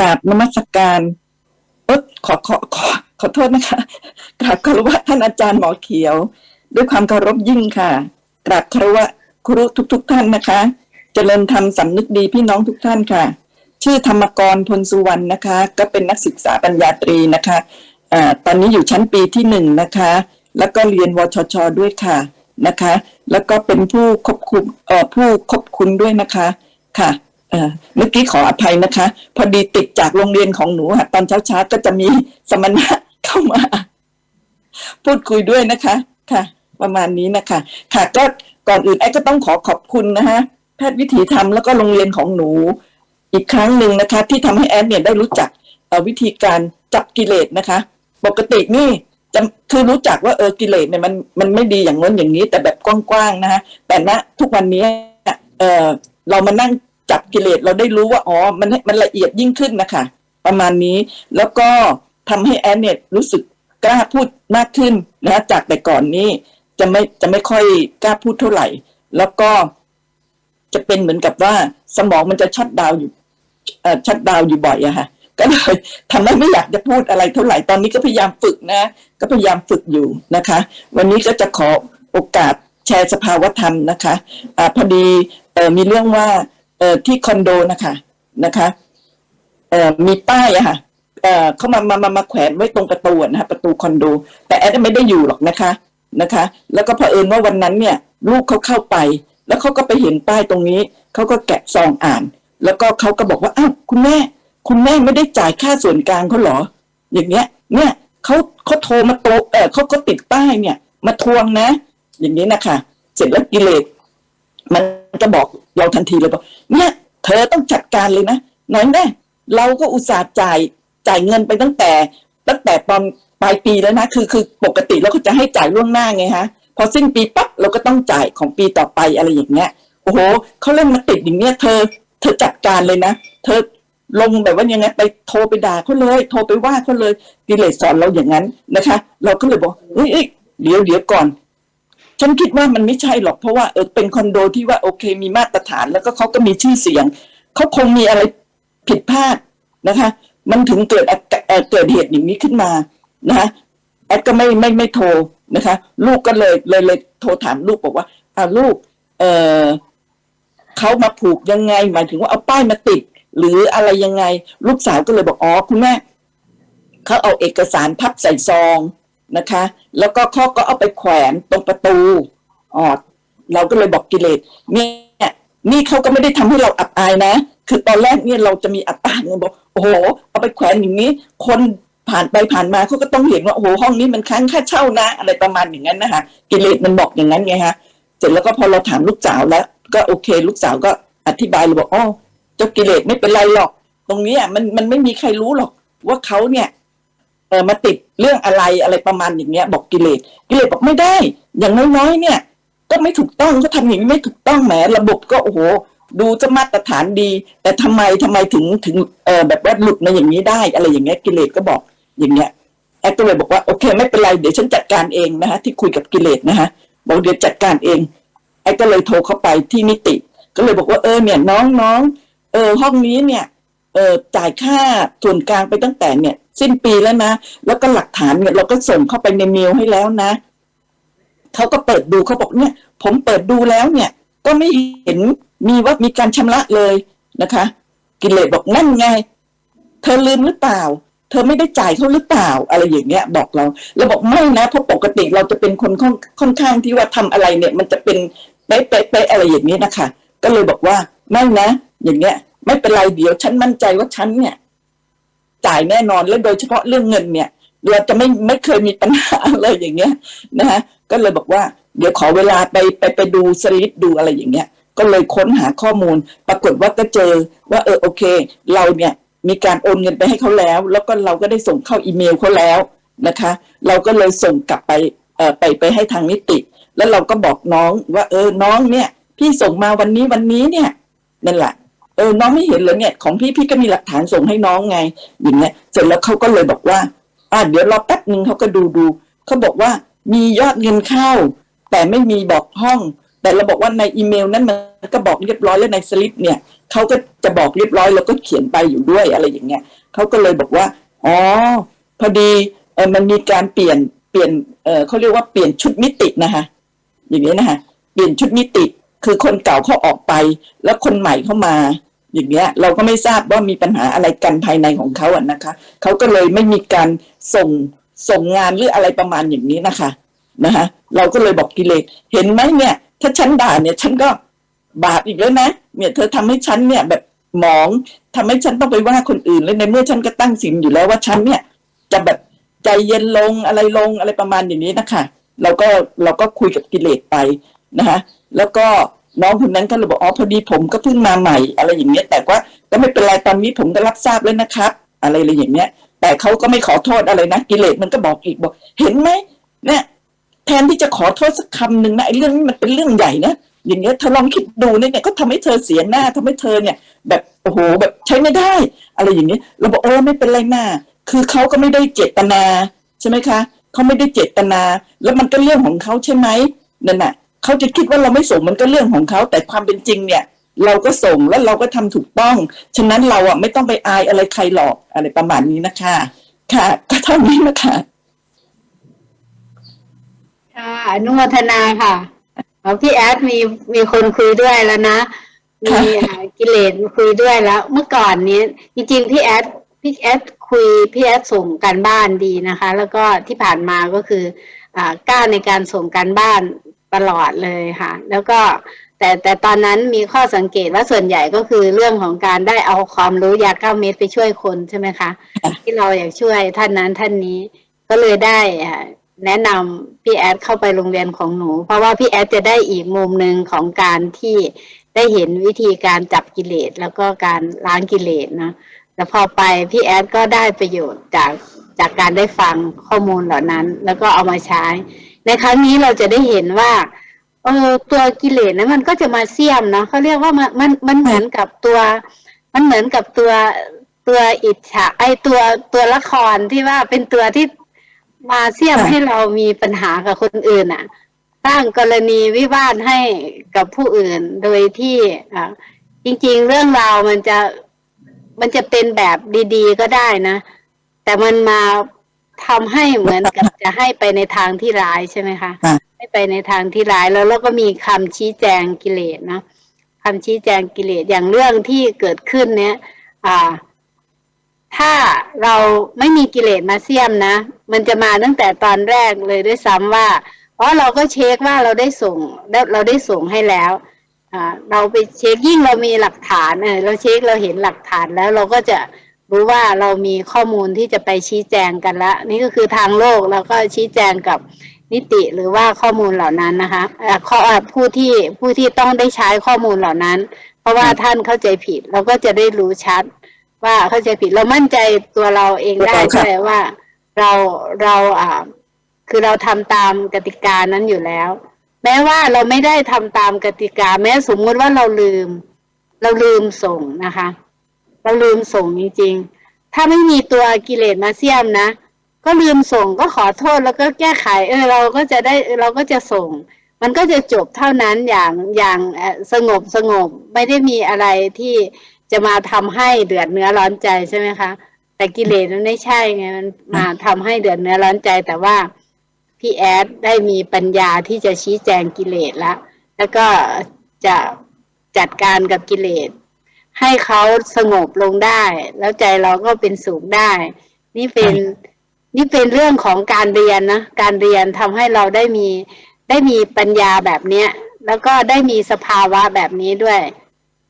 ราบนมัสการเออขอขอขอขอโทษนะคะกราบคารวะท่านอาจารย์หมอเขียว ด้วยความเคารพยิ่งค่ะกราบคารวะครูทุกทุกท่านนะคะเจริญธรรมสำนึกดีพี่น้องทุกท่านค่ะ ชื่อธรรมกรพลสุวรรณนะคะ ก็เป็นนักศึกษาปัญญาตรีนะคะอ่าตอนนี้อยู่ชั้นปีที่หนึ่งนะคะ แล้วก็เรียนวชชด้วยค่ะนะคะ แล้วก็เป็นผู้ควบคุมเอ่อผู้ควบคุมด้วยนะคะค่ะ เมื่อกี้ขออภัยนะคะ พอดีติดจากโรงเรียนของหนูค่ะตอนเช้าๆก็จะมีสมณะเข้ามา พูดคุยด้วยนะคะ ค่ะ ประมาณนี้นะคะ ค่ะก็ก่อนอื่นไอ้ก็ต้องขอขอบคุณนะคะแพทย์วิถีธรรมแล้วก็โรงเรียนของหนู อีกครั้งหนึ่งนะคะ ที่ทำให้แอดเนี่ยได้รู้จักวิธีการจับกิเลสนะคะ ปกตินี่จะคือรู้จักว่าเออกิเลสเนี่ยมันมันไม่ดีอย่างน้นอย่างนี้ แต่แบบกว้างๆนะคะแต่ณทุกวันนี้เออเรามานั่ง จับกิเลสเราได้รู้ว่าอ๋อมันมันละเอียดยิ่งขึ้นนะคะประมาณนี้แล้วก็ทำให้แอนเนี่ยรู้สึกกล้าพูดมากขึ้นนะจากแต่ก่อนนี้จะไม่จะไม่ค่อยกล้าพูดเท่าไหร่ แล้วก็จะเป็นเหมือนกับว่าสมองมันจะชัดดาวอยู่ชัดดาวอยู่บ่อยอะค่ะก็เลยทำให้ไม่อยากจะพูดอะไรเท่าไหร่ตอนนี้ก็พยายามฝึกนะ ก็พยายามฝึกอยู่นะคะ วันนี้ก็จะขอโอกาสแชร์สภาวธรรมนะคะอ่าพอดีเออมีเรื่องว่า เอ่อที่คอนโดนะคะนะคะเอ่อมีป้ายอะค่ะเอ่อเขามามามามาแขวนไว้ตรงประตูนะคะประตูคอนโด แต่แอดไม่ได้อยู่หรอกนะคะนะคะ แล้วก็เผอิญว่าวันนั้นเนี่ย ลูกเขาเข้าไป แล้วเขาก็ไปเห็นป้ายตรงนี้เขาก็แกะซองอ่าน แล้วก็เขาก็บอกว่าอ้าวคุณแม่ คุณแม่ไม่ได้จ่ายค่าส่วนกลางเขาเหรอ อย่างเงี้ย เนี่ยเขาเขาโทรมาโตะเออเขาก็ติดป้ายเนี่ย มาทวงนะ อย่างนี้นะคะเสร็จแล้วกิเลส มันจะบอกเราทันทีเลยบอกเนี่ย เธอต้องจัดการเลยนะหน่อยแน่เราก็อุตส่าห์จ่ายจ่ายเงินไปตั้งแต่ ตั้งแต่ตอนปลายปีแล้วนะคือคือปกติเราก็จะให้จ่ายล่วงหน้าไงฮะพอสิ้นปีปั๊บเราก็ต้องจ่ายของปีต่อไปอะไรอย่างเงี้ยโอ้โหเขาเล่นมาติดอย่างเงี้ยเธอ เธอจัดการเลยนะเธอลงแบบว่ายังไงไปโทรไปด่าเขาเลย โทรไปว่าเขาเลยกิเลสสอนเราอย่างนั้นนะคะ เราก็เลยบอกเฮ้ยเอ้ยเดี๋ยวเดี๋ยวก่อน ฉันคิดว่ามันไม่ใช่หรอกเพราะว่าเออเป็นคอนโดที่ว่าโอเค มีมาตรฐานแล้วก็เขาก็มีชื่อเสียงเขาคงมีอะไรผิดพลาดนะคะ มันถึงเกิดอาการเอ่อเกิดเหตุอย่างนี้ขึ้นมานะคะแอดก็ไม่ไม่ไม่โทรนะคะ ลูกก็เลยเลยเลยโทรถามลูกบอกว่าอ่าลูก เออเขามาผูกยังไง หมายถึงว่าเอาป้ายมาติด หรืออะไรยังไง ลูกสาวก็เลยบอกอ๋อคุณแม่เขาเอาเอกสารพับใส่ซอง นะคะ แล้วก็เขาก็เอาไปแขวนตรงประตูอ๋อเราก็เลยบอกกิเลสเนี่ยนี่เขาก็ไม่ได้ทำให้เราอับอายนะ คือตอนแรกเนี่ยเราจะมีอับอายไงบอกโอ้โห เอาไปแขวนอย่างนี้ คนผ่านไปผ่านมาเขาก็ต้องเห็นว่าโอ้โหห้องนี้มันค้างค่าเช่านะ อะไรประมาณอย่างนั้นนะคะกิเลสมันบอกอย่างนั้นไงฮะเสร็จแล้วก็พอเราถามลูกสาวแล้ว ก็โอเค ลูกสาวก็อธิบายเลยบอกอ๋อเจ้ากิเลสไม่เป็นไรหรอก ตรงนี้มันมันไม่มีใครรู้หรอก ว่าเขาเนี่ย เออมาติดเรื่องอะไรอะไรประมาณอย่างเงี้ย บอกกิเลสกิเลสบอกไม่ได้ อย่างน้อยๆเนี่ย ก็ไม่ถูกต้องก็ทำอย่างนี้ไม่ถูกต้องแหมระบบก็โอ้โหดูจะมาตรฐานดี แต่ทำไมทำไมถึงถึงเออแบบว่าหลุดมาอย่างนี้ได้ อะไรอย่างเงี้ยกิเลสก็บอกอย่างเงี้ยแอดก็เลยบอกว่าโอเค ไม่เป็นไรเดี๋ยวฉันจัดการเองนะคะที่คุยกับกิเลสนะคะบอกเดี๋ยวจัดการเองแอดก็เลยโทรเข้าไปที่นิติ ก็เลยบอกว่าเออเนี่ยน้องน้องเออห้องนี้เนี่ยเออจ่ายค่าส่วนกลางไปตั้งแต่เนี่ยสิ้นปีแล้วนะ แล้วก็หลักฐานเนี่ยเราก็ส่งเข้าไปในเมลให้แล้วนะ เขาก็เปิดดูเขาบอกเนี่ย ผมเปิดดูแล้วเนี่ย ก็ไม่เห็นมีว่ามีการชำระเลยนะคะ กิเลสบอกนั่นไง เธอลืมหรือเปล่า เธอไม่ได้จ่ายเขาหรือเปล่า อะไรอย่างเงี้ย บอกเราเราบอกไม่นะเพราะปกติเราจะเป็นคนค่อนข้างที่ว่าทำอะไรเนี่ย มันจะเป็นเป๊ะเป๊ะเป๊ะอะไรอย่างนี้นะคะก็เลยบอกว่าไม่นะ อย่างเงี้ย ไม่เป็นไรเดี๋ยวฉันมั่นใจว่าฉันเนี่ย จ่ายแน่นอนและโดยเฉพาะเรื่องเงินเนี่ยเราจะไม่ไม่เคยมีปัญหาเลยอย่างเงี้ยนะฮะก็เลยบอกว่าเดี๋ยวขอเวลาไปไปไปดูสลิปดูอะไรอย่างเงี้ย ก็เลยค้นหาข้อมูล ปรากฏว่าก็เจอว่าเออโอเค เราเนี่ยมีการโอนเงินไปให้เขาแล้ว แล้วก็เราก็ได้ส่งเข้าอีเมลเขาแล้วนะคะ เราก็เลยส่งกลับไปเอ่อไปไปให้ทางนิติ แล้วเราก็บอกน้องว่าเออน้องเนี่ยพี่ส่งมาวันนี้วันนี้เนี่ยนั่นแหละ ออน้องไม่เห็นเลยเนี่ยของพี่พี่ก็มีหลักฐานส่งให้น้องไงอย่างเงี้ยเสร็จแล้วเขาก็เลยบอกว่า อ่าเดี๋ยวรอแป๊บหนึ่งเขาก็ดูดูเขาบอกว่ามียอดเงินเข้า แต่ไม่มีบอกห้อง แต่เราบอกว่าในอีเมลนั้นมันก็บอกเรียบร้อยแล้วในสลิปเนี่ยเขาก็จะบอกเรียบร้อยแล้วก็เขียนไปอยู่ด้วยอะไรอย่างเงี้ยเขาก็เลยบอกว่าอ๋อพอดีเออมันมีการเปลี่ยนเปลี่ยนเออเขาเรียกว่าเปลี่ยนชุดมิตินะคะอย่างนี้นะคะเปลี่ยนชุดมิติคือคนเก่าเขาออกไป แล้วคนใหม่เข้ามา อย่างเงี้ยเราก็ไม่ทราบว่ามีปัญหาอะไรกันภายในของเขาอะนะคะเขาก็เลยไม่มีการส่งส่งงานหรืออะไรประมาณอย่างนี้นะคะนะคะเราก็เลยบอกกิเลสเห็นไหมเนี่ย ถ้าฉันด่าเนี่ยฉันก็บาปอีกแล้วนะเนี่ยเธอทำให้ฉันเนี่ยแบบหมองทำให้ฉันต้องไปว่าคนอื่นเลยในเมื่อฉันก็ตั้งสินอยู่แล้วว่าฉันเนี่ย จะแบบใจเย็นลงอะไรลงอะไรประมาณอย่างนี้นะคะเราก็เราก็คุยกับกิเลสไปนะคะแล้วก็ น้องคนนั้นก็เลยบอกอ๋อพอดีผมก็เพิ่งมาใหม่ อะไรอย่างเงี้ยแต่ว่าก็ไม่เป็นไรตอนนี้ผมก็รับทราบแล้วนะครับ อะไรอะไรอย่างเงี้ย แต่เขาก็ไม่ขอโทษอะไรนะกิเลสมันก็บอกอีกบอก เห็นไหมเนี่ยแทนที่จะขอโทษสักคำหนึ่งนะไอ้เรื่องนี้มันเป็นเรื่องใหญ่นะอย่างเงี้ยเธอลองคิดดูเนี่ยก็ทำให้เธอเสียหน้าทำให้เธอเนี่ย แบบโอ้โหแบบใช้ไม่ได้ อะไรอย่างเงี้ยเราบอกเออไม่เป็นไรหน้าคือเขาก็ไม่ได้เจตนาใช่ไหมคะเขาไม่ได้เจตนา แล้วมันก็เรื่องของเขาใช่ไหมนั่นน่ะ เขาจะคิดว่าเราไม่ส่งมันก็เรื่องของเขาแต่ความเป็นจริงเนี่ย เราก็ส่งแล้วเราก็ทำถูกต้อง ฉะนั้นเราอะไม่ต้องไปอายอะไรใครหรอกอะไรประมาณนี้นะคะ ค่ะ ก็เท่านี้นะคะค่ะอนุโมทนาค่ะเอาพี่แอดมีมีคนคุยด้วยแล้วนะ มีอ่ากิเลสคุยด้วยแล้ว เมื่อก่อนนี้จริงๆพี่แอดพี่แอดคุยพี่แอดส่งการบ้านดีนะคะ แล้วก็ที่ผ่านมาก็คืออ่ากล้าในการส่งการบ้าน ตลอดเลยค่ะ แล้วก็แต่แต่ตอนนั้นมีข้อสังเกตว่าส่วนใหญ่ก็คือเรื่องของการได้เอาความรู้ยาเก้าเม็ดไปช่วยคนใช่ไหมคะ ที่เราอยากช่วยท่านนั้นท่านนี้ก็เลยได้อ่าแนะนำพี่แอดเข้าไปโรงเรียนของหนู เพราะว่าพี่แอดจะได้อีกมุมหนึ่งของการที่ได้เห็นวิธีการจับกิเลสแล้วก็การล้างกิเลสนะแล้วพอไปพี่แอดก็ได้ประโยชน์จากจากการได้ฟังข้อมูลเหล่านั้น แล้วก็เอามาใช้ ในครั้งนี้เราจะได้เห็นว่าเออตัวกิเลสนั้นมันก็จะมาเสี่ยมเนาะเขาเรียกว่ามันมันมันเหมือนกับตัว มันเหมือนกับตัวตัวอิจฉาไอตัวตัวละครที่ว่าเป็นตัวที่มาเสี่ยมค่ะให้เรามีปัญหากับคนอื่นอะสร้างกรณีวิวาทให้กับผู้อื่นโดยที่อ่าจริง ๆ เรื่องราวมันจะมันจะเป็นแบบดี ๆ ก็ได้นะ แต่มันมา ทำให้เหมือนกับจะให้ไปในทางที่ร้ายใช่ไหมคะค่ะให้ไปในทางที่ร้ายแล้วเราก็มีคำชี้แจงกิเลสเนาะคำชี้แจงกิเลสอย่างเรื่องที่เกิดขึ้นเนี้ยอ่า ถ้าเราไม่มีกิเลสมาเสียมนะมันจะมาตั้งแต่ตอนแรกเลยด้วยซ้ำว่าเพราะเราก็เช็คว่าเราได้ส่งเราเราได้ส่งให้แล้วอ่าเราไปเช็คยิ่งเรามีหลักฐานเออเราเช็คเราเห็นหลักฐานแล้วเราก็จะ รู้ว่าเรามีข้อมูลที่จะไปชี้แจงกันละนี่ก็คือทางโลกแล้วก็ชี้แจงกับนิติหรือว่าข้อมูลเหล่านั้นนะคะเอ่อข้อเอ่อผู้ที่ผู้ที่ต้องได้ใช้ข้อมูลเหล่านั้น เพราะว่าท่านเข้าใจผิดเราก็จะได้รู้ชัด ว่าเข้าใจผิดเรามั่นใจตัวเราเองได้ค่ะใช่ว่าเราเราอ่าคือเราทำตามกติกานั้นอยู่แล้ว แม้ว่าเราไม่ได้ทำตามกติกา แม้สมมุติว่าเราลืม เราลืมส่งนะคะ เราลืมส่งจริงๆ ถ้าไม่มีตัวกิเลสมาเสียมนะ ก็ลืมส่งก็ขอโทษแล้วก็แก้ไข เออเราก็จะได้เราก็จะส่ง มันก็จะจบเท่านั้นอย่างอย่างสงบสงบไม่ได้มีอะไรที่จะมาทำให้เดือดเนื้อร้อนใจใช่ไหมคะ แต่กิเลสมันไม่ใช่ไงมันมาทำให้เดือดเนื้อร้อนใจ แต่ว่าพี่แอดได้มีปัญญาที่จะชี้แจงกิเลสแล้วแล้วก็จะจัดการกับกิเลส ให้เขาสงบลงได้ แล้วใจเราก็เป็นสุขได้ นี่เป็นนี่เป็นเรื่องของการเรียนนะ การเรียนทำให้เราได้มีได้มีปัญญาแบบเนี้ย แล้วก็ได้มีสภาวะแบบนี้ด้วย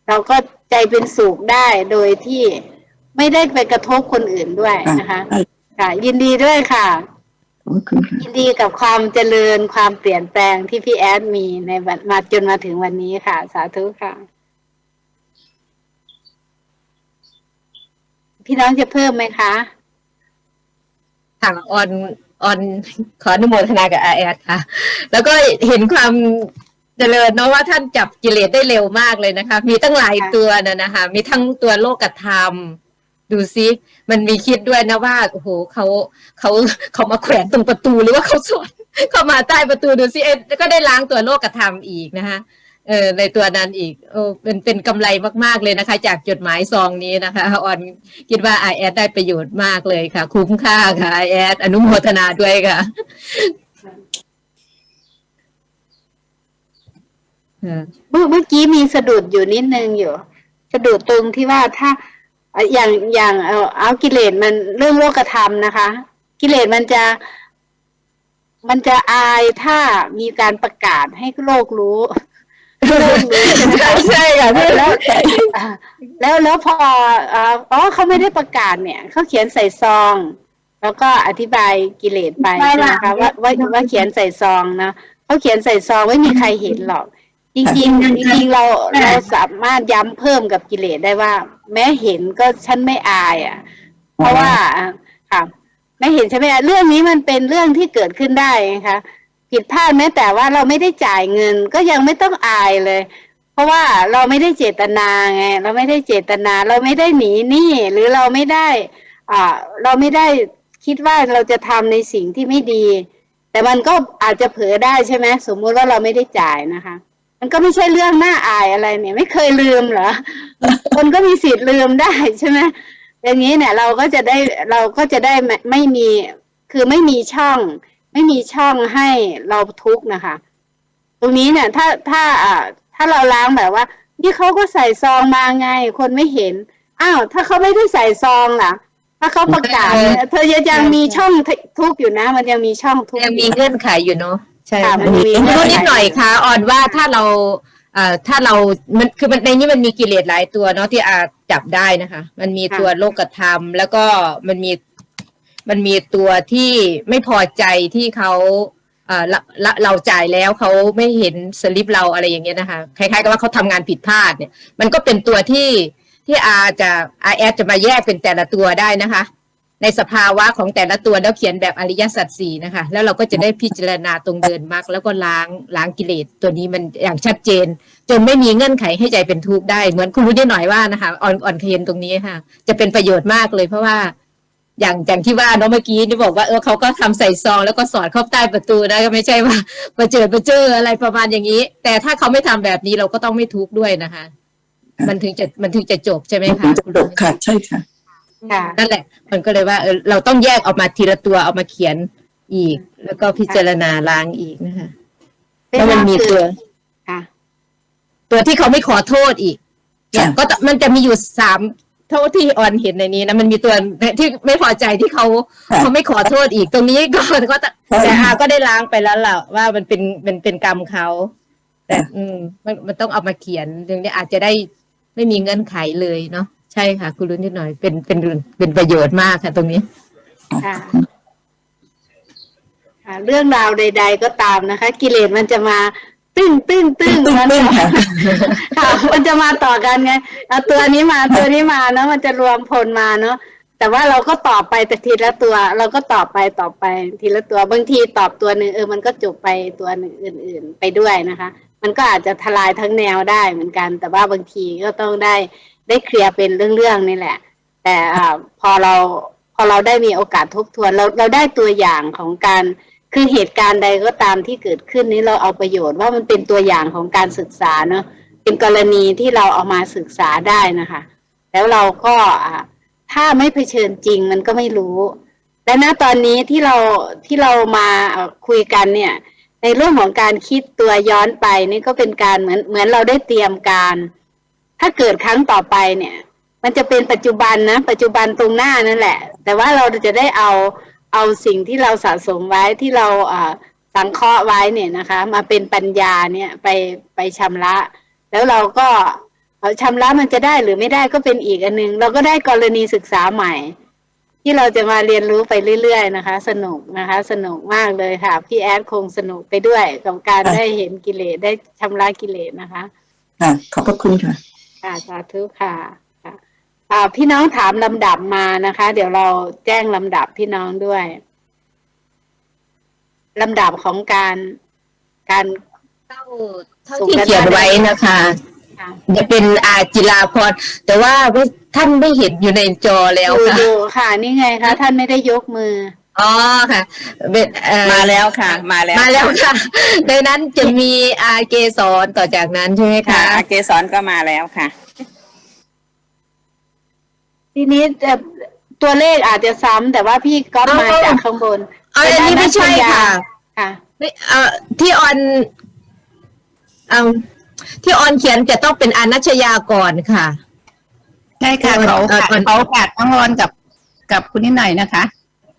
เราก็ใจเป็นสุขได้โดยที่ไม่ได้ไปกระทบคนอื่นด้วยนะคะอะค่ะ ยินดีด้วยค่ะขอบคุณค่ะ ยินดีกับความเจริญความเปลี่ยนแปลงที่พี่แอดมีในวันมาจนมาถึงวันนี้ค่ะ สาธุค่ะ พี่น้องจะเพิ่มไหมคะค่ะออนออนขออนุโมทนากับอาแอดค่ะ แล้วก็เห็นความเจริญเนาะว่าท่านจับกิเลสได้เร็วมากเลยนะคะ มีตั้งหลายตัวนะนะคะ มีทั้งตัวโลกธรรม ดูซิมันมีคิดด้วยนะว่าโอ้โหเขาเขาเขามาแขวนตรงประตูหรือว่าเขาสวนเข้ามาใต้ประตูดูซิเอ๊ะก็ได้ล้างตัวโลกธรรมอีกนะคะ เออในตัวนั้นอีกโอ้เป็นเป็นกำไรมาก ๆ เลยนะคะ จากจดหมายซองนี้นะคะออนคิดว่าไอแอดได้ประโยชน์มากเลยค่ะ คุ้มค่าค่ะไอแอดอนุโมทนาด้วยค่ะเมื่อเมื่อกี้มีสะดุดอยู่นิดนึงอยู่ สะดุดตรงที่ว่าถ้าอย่างอย่างเอาเอากิเลสมันเรื่องโลกธรรมนะคะ กิเลสมันจะ มันจะอายถ้ามีการประกาศให้โลกรู้ ใช่ไหมคะใช่ค่ะพี่แล้วอ่าแล้วแล้วพออ่าอ๋อเขาไม่ได้ประกาศเนี่ยเขาเขียนใส่ซอง แล้วก็อธิบายกิเลสไปใช่ไหมคะว่าว่าว่าเขียนใส่ซองนะเขาเขียนใส่ซองไม่มีใครเห็นหรอก จริงๆจริงๆเราเราสามารถย้ำเพิ่มกับกิเลสได้ว่า แม้เห็นก็ฉันไม่อายอะ เพราะว่าอะค่ะไม่เห็นใช่ไหมอะเรื่องนี้มันเป็นเรื่องที่เกิดขึ้นได้นะคะ ผิดพลาดแม้แต่ว่าเราไม่ได้จ่ายเงิน ก็ยังไม่ต้องอายเลย เพราะว่าเราไม่ได้เจตนาไงเราไม่ได้เจตนา เราไม่ได้หนีหนี้หรือเราไม่ได้อ่าเราไม่ได้คิดว่าเราจะทำในสิ่งที่ไม่ดี แต่มันก็อาจจะเผลอได้ใช่ไหมสมมุติว่าเราไม่ได้จ่ายนะคะ มันก็ไม่ใช่เรื่องน่าอายอะไรเนี่ย ไม่เคยลืมเหรอคนก็มีสิทธิ์ลืมได้ใช่ไหมอย่างนี้เนี่ย เราก็จะได้เราก็จะได้ไม่มีคือไม่มีช่อง ไม่มีช่องให้เราทุกข์นะคะ ตรงนี้เนี่ย ถ้าถ้าอ่าถ้าเราล้างแบบว่า นี่เขาก็ใส่ซองมาไง คนไม่เห็นอ้าวถ้าเขาไม่ได้ใส่ซองล่ะ ถ้าเขาประกาศเนี่ยเธอยังยังมีช่องทุกข์อยู่นะ มันยังมีช่องทุกข์ยังอมียู่เงื่อนไขอยู่เนาะใช่ค่ะค่ะมันมีรู้นิดหน่อยค่ะออนว่าถ้าเราเอ่อถ้าเรา มันคือมันในนี้มันมีกิเลสหลายตัวเนาะที่อาจจับได้นะคะ มันมีตัวโลกธรรม แล้วก็มันมี มันมีตัวที่ไม่พอใจที่เขาเอ่อเราจ่ายแล้วเขาไม่เห็นสลิปเราอะไรอย่างเงี้ยนะคะคล้ายๆกับว่าเขาทำงานผิดพลาดเนี่ย มันก็เป็นตัวที่ที่อาจะอาแอดจะมาแยกเป็นแต่ละตัวได้นะคะ ในสภาวะของแต่ละตัวแล้วเขียนแบบอริยสัจสี่นะคะ แล้วเราก็จะได้พิจารณาตรงเดินมรรคแล้วก็ล้างล้างกิเลสตัวนี้มันอย่างชัดเจน จนไม่มีเงื่อนไขให้ใจเป็นทุกข์ได้ เหมือนคุณรู้ได้หน่อยว่านะคะอ่อนอ่อนเคนตรงนี้ค่ะ จะเป็นประโยชน์มากเลยเพราะว่า อย่างอย่างที่ว่าเนาะเมื่อกี้นี่บอกว่าเออเขาก็ทำใส่ซองแล้วก็สอดเข้าใต้ประตูนะก็ไม่ใช่ว่าประเจิดประเจออะไรประมาณอย่างนี้ แต่ถ้าเขาไม่ทำแบบนี้เราก็ต้องไม่ทุกข์ด้วยนะคะ มันถึงจะมันถึงจะจบใช่ไหมถึคะงจะจบค่ะใช่ค่ะค่ะนั่นแหละ มันก็เลยว่าเออเราต้องแยกออกมาทีละตัวเอามาเขียนอีก แล้วก็พิจารณาล้างอีกนะคะแล้วมันมีตัวค่ะตัวที่เขาไม่ขอโทษอีกเนี่ยค่ะก็จะมันจะมีอยู่สาม เท่าที่ออนเห็นในนี้นะมันมีตัวที่ไม่พอใจที่เขาค่ะเขาไม่ขอโทษอีกตรงนี้ก็ก็จะใช่แต่อาก็ได้ล้างไปแล้วแหละว่ามันเป็นเป็นเป็นกรรมเขาแต่ค่ะอืมมันมันต้องเอามาเขียนตรงนี้อาจจะได้ไม่มีเงื่อนไขเลยเนาะใช่ค่ะ คุณรุ่นนิดหน่อยเป็นเป็นเป็นประโยชน์มากค่ะ ตรงนี้ค่ะค่ะเรื่องราวใด ๆ ก็ตามนะคะ กิเลสมันจะมา ตึ้งตึ้งตึ้งตึ้งมันตึ้งจะค่ะค่ะมันจะมาต่อกันไงเอาตัวนี้มาตัวนี้มาเนาะมันจะรวมพลมาเนาะแต่ว่าเราก็ตอบไปแต่ทีละตัว เราก็ตอบไปตอบไปทีละตัวบางทีตอบตัวหนึ่งเออมันก็จบไปตัวหนึ่งอื่น ๆ ไปด้วยนะคะ มันก็อาจจะทลายทั้งแนวได้เหมือนกัน แต่ว่าบางทีก็ต้องได้ได้เคลียร์เป็นเรื่องๆนี่แหละ แต่อ่าพอเราพอเราได้มีโอกาสทบทวนเราเราได้ตัวอย่างของการ คือเหตุการณ์ใดก็ตามที่เกิดขึ้นนี้เราเอาประโยชน์ว่ามันเป็นตัวอย่างของการศึกษาเนาะเป็นกรณีที่เราเอามาศึกษาได้นะคะ แล้วเราก็อ่าถ้าไม่เผชิญจริงมันก็ไม่รู้ และณตอนนี้ที่เราที่เรามาคุยกันเนี่ย ในเรื่องของการคิดตัวย้อนไปนี่ก็เป็นการเหมือนเหมือนเราได้เตรียมการ ถ้าเกิดครั้งต่อไปเนี่ย มันจะเป็นปัจจุบันนะ ปัจจุบันตรงหน้านั่นแหละ แต่ว่าเราจะได้เอา เอาสิ่งที่เราสะสมไว้ที่เราอ่าสังเคราะห์ไว้เนี่ยนะคะ มาเป็นปัญญาเนี่ยไปไปชำระ แล้วเราก็เอาชำระมันจะได้หรือไม่ได้ก็เป็นอีกอันหนึง เราก็ได้กรณีศึกษาใหม่ ที่เราจะมาเรียนรู้ไปเรื่อย ๆ นะคะ สนุกนะคะ สนุกมากเลยค่ะ พี่แอดคงสนุกไปด้วยกับการค่ะได้เห็นกิเลสได้ชำระกิเลสนะคะ ค่ะ ขอบพระคุณค่ะค่ะสาธุค่ะค่ะ อ่าพี่น้องถามลำดับมานะคะ เดี๋ยวเราแจ้งลำดับพี่น้องด้วยลำดับของการการเท่าเท่าที่เขียนไว้นะคะค่ะจะเป็นอาจิราพรแต่ว่าไม่ท่านไม่เห็นอยู่ในจอแล้วดูค่ะดูค่ะ นี่ไงคะท่านไม่ได้ยกมือออ๋อค่ะเป็นเอ่อมาแล้วค่ะ มาแล้ว มาแล้วค่ะ ในนั้นจะมีอาเกสรต่อจากนั้นใช่ไหมค่ะคะอาเกสรก็มาแล้วค่ะ ทีนี้จะตัวเลขอาจจะซ้ำแต่ว่าพี่ก๊อปมาจากข้างบนเอาอันนี้ไม่ใช่ค่ะ ค่ะ ไม่เอ่อที่ออนเอาที่ออนเขียนจะต้องเป็นอนัชยาก่อนค่ะ ใช่ค่ะเอ่อเขาเอ่อ เขาขาดน้องรอนกับกับคุณนิดหน่อยนะคะ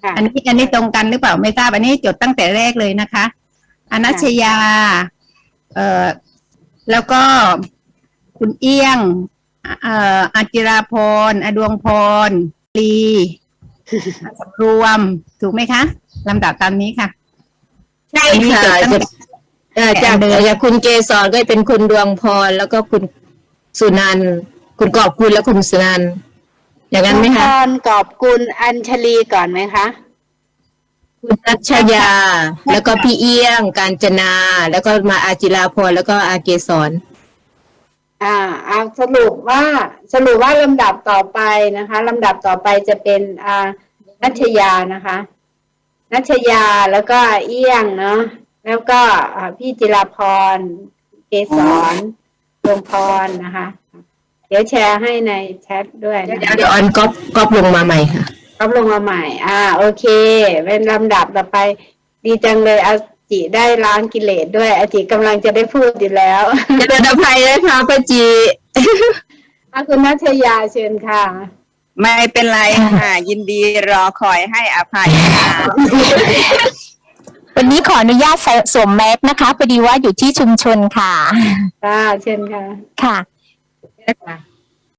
ค่ะ อันนี้อันนี้ตรงกันหรือเปล่าไม่ทราบอันนี้จดตั้งแต่แรกเลยนะคะอนัชยา เอ่อแล้วก็คุณเอี้ยงเอ่ออาจิราพรอดวงพรลีสำรวม ถูกไหมคะลำดับตามนี้ค่ะ ใช่อันนี้ค่ะจดตั้งจะเอ่อจากแต่อันเดิมจากคุณเกสรก็เป็นคุณดวงพร แล้วก็คุณสุนันท์คุณกอบคุณและคุณสุนันท์อย่างนั้นไหมพคะรกอบกุลอัญชลีก่อนไหมคะคุณนัชยา แล้วก็พี่เอี้ยง การจนา แล้วก็มาอาจิราพรแล้วก็อาเกสร อ่าเอาสรุปว่าสรุปว่าลำดับต่อไปนะคะลำดับต่อไปจะเป็นอ่านัชยานะคะ นัชยาแล้วก็เอี้ยงเนาะแล้วก็อ่าพี่จิราพรเกสรดวงพรนะคะ เดี๋ยวแชร์ให้ในแชทด้วยนะเดี๋ยวคะเดี๋ยวออนก๊อปก๊อปลงมาใหม่ค่ะรับลงมาใหม่ อ่า โอเค เป็นลำดับต่อไป ดีจังเลยอา จิได้ล้างกิเลสด้วยอาจิกำลังจะได้พูดอยู่แล้วจะเดินอภัยนะคะป้าจีอาคุณนัชยาเชิญค่ะ ไม่เป็นไรค่ะ ยินดีรอคอยให้อภัยค่ะวันนี้ขออนุญาตใส่สวมแมสนะคะพอดีว่าอยู่ที่ชุมชนค่ะค่ะเชิญค่ะ ค่ะนะคะ